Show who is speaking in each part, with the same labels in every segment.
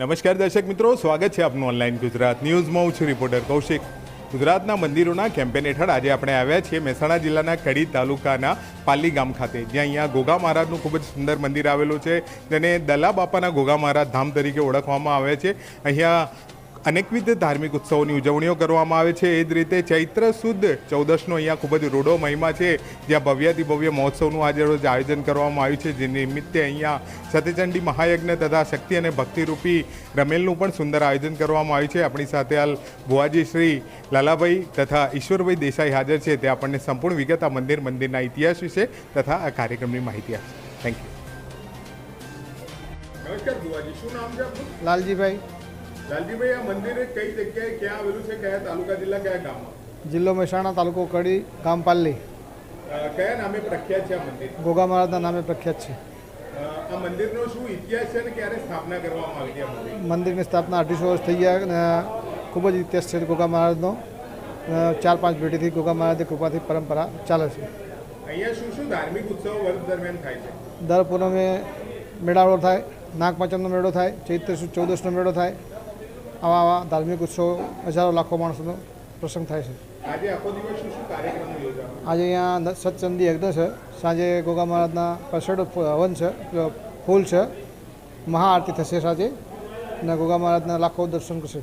Speaker 1: નમસ્કાર દર્શક મિત્રો, સ્વાગત છે આપનું ઓનલાઈન ગુજરાત ન્યૂઝમાં. હું છું રિપોર્ટર કૌશિક. ગુજરાતના મંદિરોના કેમ્પેન હેઠળ આજે આપણે આવ્યા છીએ મહેસાણા જિલ્લાના કડી તાલુકાના પાલી ગામ ખાતે, જ્યાં અહીંયા ગોગા મહારાજનું ખૂબ જ સુંદર મંદિર આવેલું છે, જેને દલા બાપાના ગોગા મહારાજ ધામ તરીકે ઓળખવામાં આવે છે. અહીંયા અનેકવિધ ધાર્મિક ઉત્સવોની ઉજવણીઓ કરવામાં આવે છે. એ જ રીતે ચૈત્ર સુદ ચૌદશનો અહીંયા ખૂબ જ રૂડો મહિમા છે. જ્યાં ભવ્યાતિ ભવ્ય મહોત્સવનું આજે રોજ આયોજન કરવામાં આવ્યું છે. જે નિમિત્તે અહીંયા સતીચંડી મહાયજ્ઞ તથા શક્તિ અને ભક્તિરૂપી રમેલનું પણ સુંદર આયોજન કરવામાં આવ્યું છે. આપણી સાથે હાલ ભુવાજી શ્રી લાલાભાઈ તથા ઈશ્વરભાઈ દેસાઈ હાજર છે. તે આપણને સંપૂર્ણ વિગત આ મંદિર મંદિરના ઇતિહાસ વિશે તથા આ કાર્યક્રમની માહિતી આપશે. થેન્ક યુ નમસ્કાર ભુવાજી શું નામ છે
Speaker 2: લાલજીભાઈ.
Speaker 1: લાલજીભાઈ આ મંદિર કઈ જગ્યાએ ક્યાં આવેલું છે? કયા તાલુકા જિલ્લા કયા ગામમાં?
Speaker 2: જિલ્લો મહેસાણા તાલુકો કડી ગામ પાલ્લી.
Speaker 1: કયા નામે પ્રખ્યાત છે આ મંદિર?
Speaker 2: ગોગા મહારાજના નામે પ્રખ્યાત છે.
Speaker 1: આ મંદિરનો શું ઇતિહાસ છે અને ક્યારે સ્થાપના કરવામાં આવી હતી
Speaker 2: મંદિરની? સ્થાપના અઢીસો વર્ષ થઈ ગયા અને ખૂબ જ ઇતિહાસ છે ગોગા મહારાજનો. ચાર પાંચ પેઢીથી ગોગા મહારાજની કૃપાથી પરંપરા ચાલે છે.
Speaker 1: અહીંયા શું શું ધાર્મિક ઉત્સવો વર્ષ દરમિયાન થાય છે?
Speaker 2: દર પૂનમે મેળાવડો થાય નાગપંચમનો મેળો થાય ચૈત્ર સુદ ચૌદશનો મેળો થાય આવા આવા ધાર્મિક ઉત્સવો હજારો લાખો માણસોનો પ્રસંગ થાય છે.
Speaker 1: આજે
Speaker 2: અહીંયા સતચંદી યજ્ઞ છે. સાંજે ગોગા મહારાજના પ્રસડ હવન છે ફૂલ છે. મહાઆરતી થશે સાંજે અને ગોગા મહારાજના લાખો દર્શન કરશે.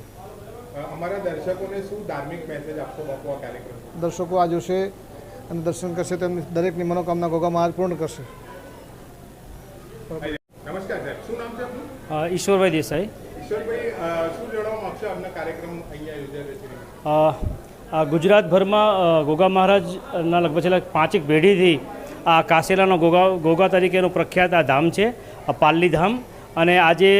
Speaker 1: અમારા દર્શકોને શું ધાર્મિક મેસેજ આપશો બાપુ આ કાર્યક્રમ
Speaker 2: દર્શકો આ જોશે અને દર્શન કરશે તેમની દરેકની મનોકામના ગોગા મહારાજ પૂર્ણ કરશે.
Speaker 1: નમસ્કાર સાહેબ શું નામ છે આપનું?
Speaker 3: ઈશ્વરભાઈ દેસાઈ. આ ગુજરાતભરમાં ગોગા મહારાજના લગભગ છેલ્લા પાંચેક પેઢીથી આ કાસેલાનો ગોગા ગોગા તરીકેનું પ્રખ્યાત આ ધામ છે પાલ્લી ધામ. અને આજે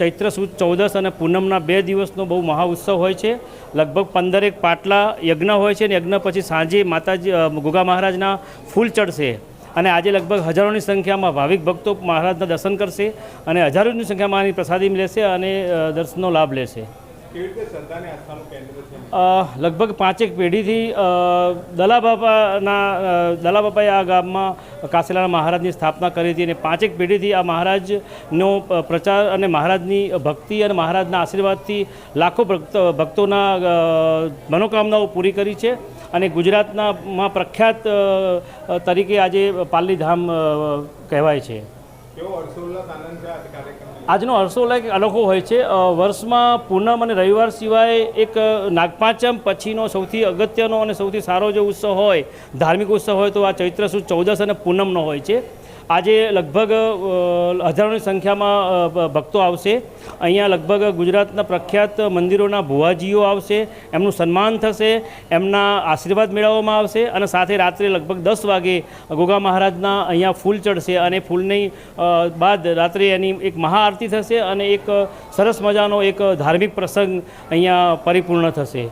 Speaker 3: ચૈત્ર સુદ ચૌદસ અને પૂનમના બે દિવસનો બહુ મહા ઉત્સવ હોય છે. લગભગ પંદરેક પાટલા યજ્ઞ હોય છે અને યજ્ઞ પછી સાંજે માતાજી ગોગા મહારાજના ફૂલ ચડશે. અને આજે લગભગ હજારોની સંખ્યામાં ભાવિક ભક્તો મહારાજના દર્શન કરશે અને હજારોની સંખ્યામાં આની પ્રસાદી લેશે અને દર્શનનો લાભ લેશે. લગભગ પાંચેક પેઢીથી દલાબાપાના દલા બાપાના અ, આ ગામમાં કાસેલાના મહારાજની સ્થાપના કરી હતી અને પાંચેક પેઢીથી આ મહારાજનો પ્રચાર અને મહારાજની ભક્તિ અને મહારાજના આશીર્વાદથી લાખો ભક્ત ભક્તોના મનોકામનાઓ પૂરી કરી છે. અને ગુજરાતના માં પ્રખ્યાત તરીકે આજે પાલીધામ કહેવાય છે. આજનો હર્ષોલ્લાસ એક અનોખો હોય છે. વર્ષમાં પૂનમ અને રવિવાર સિવાય એક નાગપાંચમ પછીનો સૌથી અગત્યનો અને સૌથી સારો જો ઉત્સવ હોય ધાર્મિક ઉત્સવ હોય તો આ ચૈત્ર સુદ ચૌદસ અને પૂનમનો હોય છે. આજે લગભગ હજારોની સંખ્યામાં ભક્તો આવશે. અહીંયા લગભગ ગુજરાતના પ્રખ્યાત મંદિરોના ભુવાજીઓ આવશે, એમનું સન્માન થશે, એમના આશીર્વાદ મેળવવામાં આવશે અને સાથે રાત્રે લગભગ દસ વાગે ગોગા મહારાજના અહીંયા ફૂલ ચડશે અને ફૂલની બાદ રાત્રે એની એક મહાઆરતી થશે અને એક સરસ મજાનો એક ધાર્મિક પ્રસંગ અહીંયા પરિપૂર્ણ થશે.